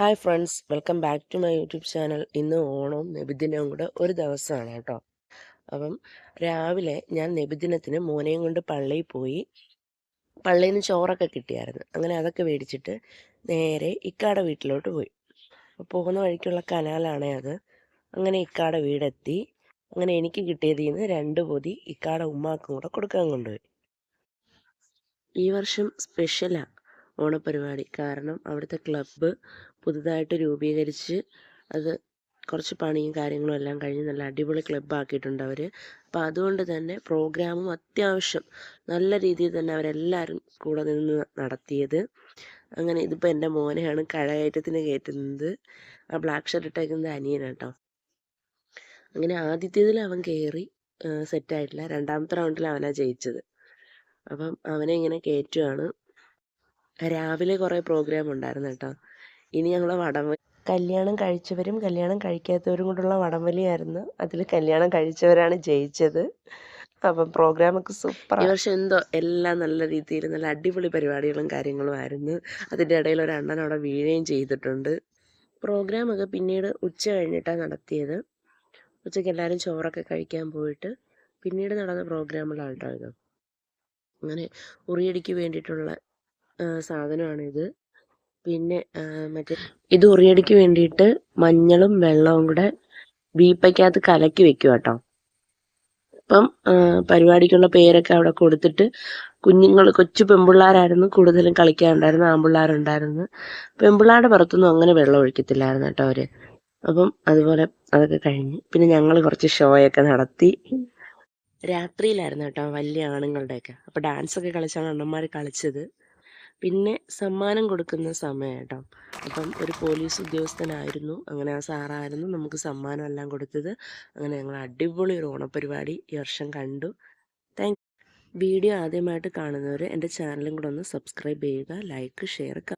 Hi friends welcome back to my YouTube channel ഇന്ന് ഓണവും നബിദിനവും കൂടെ ഒരു ദിവസമാണ് കേട്ടോ. അപ്പം രാവിലെ ഞാൻ നബിദിനത്തിന് മോനെയും കൊണ്ട് പള്ളിയിൽ പോയി പള്ളിയിൽ നിന്ന് ചോറൊക്കെ കിട്ടിയായിരുന്നു. അങ്ങനെ അതൊക്കെ മേടിച്ചിട്ട് നേരെ ഇക്കാടെ വീട്ടിലോട്ട് പോയി. പോകുന്ന വഴിക്കുള്ള കനാലാണ് അത്. അങ്ങനെ ഇക്കാടെ വീടെത്തി. അങ്ങനെ എനിക്ക് കിട്ടിയതിൽ നിന്ന് രണ്ട് പൊതി ഇക്കാടെ ഉമ്മാക്കും കൂടെ കൊടുക്കാൻ കൊണ്ടുപോയി. ഈ വർഷം സ്പെഷ്യലാണ് ഓണപരിപാടി. കാരണം അവിടുത്തെ ക്ലബ്ബ് പുതുതായിട്ട് രൂപീകരിച്ച് അത് കുറച്ച് പണിയും കാര്യങ്ങളും എല്ലാം കഴിഞ്ഞ് നല്ല അടിപൊളി ക്ലബ്ബാക്കിയിട്ടുണ്ട് അവർ അപ്പോൾ അതുകൊണ്ട് തന്നെ പ്രോഗ്രാമും അത്യാവശ്യം നല്ല രീതിയിൽ തന്നെ അവരെല്ലാവരും കൂടെ നിന്ന് നടത്തിയത്. അങ്ങനെ ഇതിപ്പോൾ എന്റെ മോനെയാണ് കഴകയറ്റത്തിന് കയറ്റുന്നത്. ആ ബ്ലാക്ക് ഷർട്ട് ഇട്ടേക്കുന്നത് അനിയനാണ് കേട്ടോ അങ്ങനെ ആദ്യത്തേതിൽ അവൻ കയറി സെറ്റായിട്ടില്ല. രണ്ടാമത്തെ റൗണ്ടിൽ അവനാണ് ജയിച്ചത്. അപ്പം അവനെ ഇങ്ങനെ കയറ്റുവാണ്. രാവിലെ കുറേ പ്രോഗ്രാം ഉണ്ടായിരുന്നു കേട്ടോ. ഇനി ഞങ്ങൾ വടംവലി കല്യാണം കഴിച്ചവരും കല്യാണം കഴിക്കാത്തവരും കൊണ്ടുള്ള വടംവലിയായിരുന്നു. അതിൽ കല്യാണം കഴിച്ചവരാണ് ജയിച്ചത്. അപ്പം പ്രോഗ്രാമൊക്കെ സൂപ്പർ ഈ വർഷം എന്തോ എല്ലാം നല്ല രീതിയിൽ നല്ല അടിപൊളി പരിപാടികളും കാര്യങ്ങളും ആയിരുന്നു. അതിന്റെ ഇടയിൽ ഒരു അണ്ണൻ അവിടെ വീഴുകയും ചെയ്തിട്ടുണ്ട്. പ്രോഗ്രാമൊക്കെ പിന്നീട് ഉച്ച കഴിഞ്ഞിട്ടാണ് നടത്തിയത്. ഉച്ചയ്ക്ക് എല്ലാവരും ചോറൊക്കെ കഴിക്കാൻ പോയിട്ട് പിന്നീട് നടന്ന പ്രോഗ്രാമുകളാണ് കേട്ടോ അങ്ങനെ ഉറിയടിക്ക് വേണ്ടിയിട്ടുള്ള സാധനമാണിത് പിന്നെ മറ്റേ ഇത് ഉറിയടിക്ക് വേണ്ടിയിട്ട് മഞ്ഞളും വെള്ളവും കൂടെ ബീപ്പയ്ക്കകത്ത് കലക്കി വെക്കുക കേട്ടോ അപ്പം പരിപാടിക്കുള്ള പേരൊക്കെ അവിടെ കൊടുത്തിട്ട് കുഞ്ഞുങ്ങൾ കൊച്ചു പെമ്പിള്ളാരായിരുന്നു കൂടുതലും കളിക്കാറുണ്ടായിരുന്നു ആമ്പിള്ളാരുണ്ടായിരുന്നു പെമ്പിള്ളാരുടെ പുറത്തൊന്നും അങ്ങനെ വെള്ളം ഒഴിക്കത്തില്ലായിരുന്നു കേട്ടോ അവർ. അപ്പം അതുപോലെ അതൊക്കെ കഴിഞ്ഞ് പിന്നെ ഞങ്ങൾ കുറച്ച് ഷോയൊക്കെ നടത്തി. രാത്രിയിലായിരുന്നു കേട്ടോ വലിയ ആണുങ്ങളുടെയൊക്കെ. അപ്പൊ ഡാൻസ് ഒക്കെ കളിച്ചാണ് അണ്ണന്മാർ കളിച്ചത്. പിന്നെ സമ്മാനം കൊടുക്കുന്ന സമയം കേട്ടോ അപ്പം ഒരു പോലീസ് ഉദ്യോഗസ്ഥനായിരുന്നു. അങ്ങനെ ആ സാറായിരുന്നു നമുക്ക് സമ്മാനം എല്ലാം കൊടുത്തത്. അങ്ങനെ ഞങ്ങൾ അടിപൊളി ഒരു ഓണപ്പരിപാടി ഈ വർഷം കണ്ടു. താങ്ക് വീഡിയോ ആദ്യമായിട്ട് കാണുന്നവർ എന്റെ ചാനലും കൂടെ ഒന്ന് സബ്സ്ക്രൈബ് ചെയ്യുക ലൈക്ക് ഷെയർ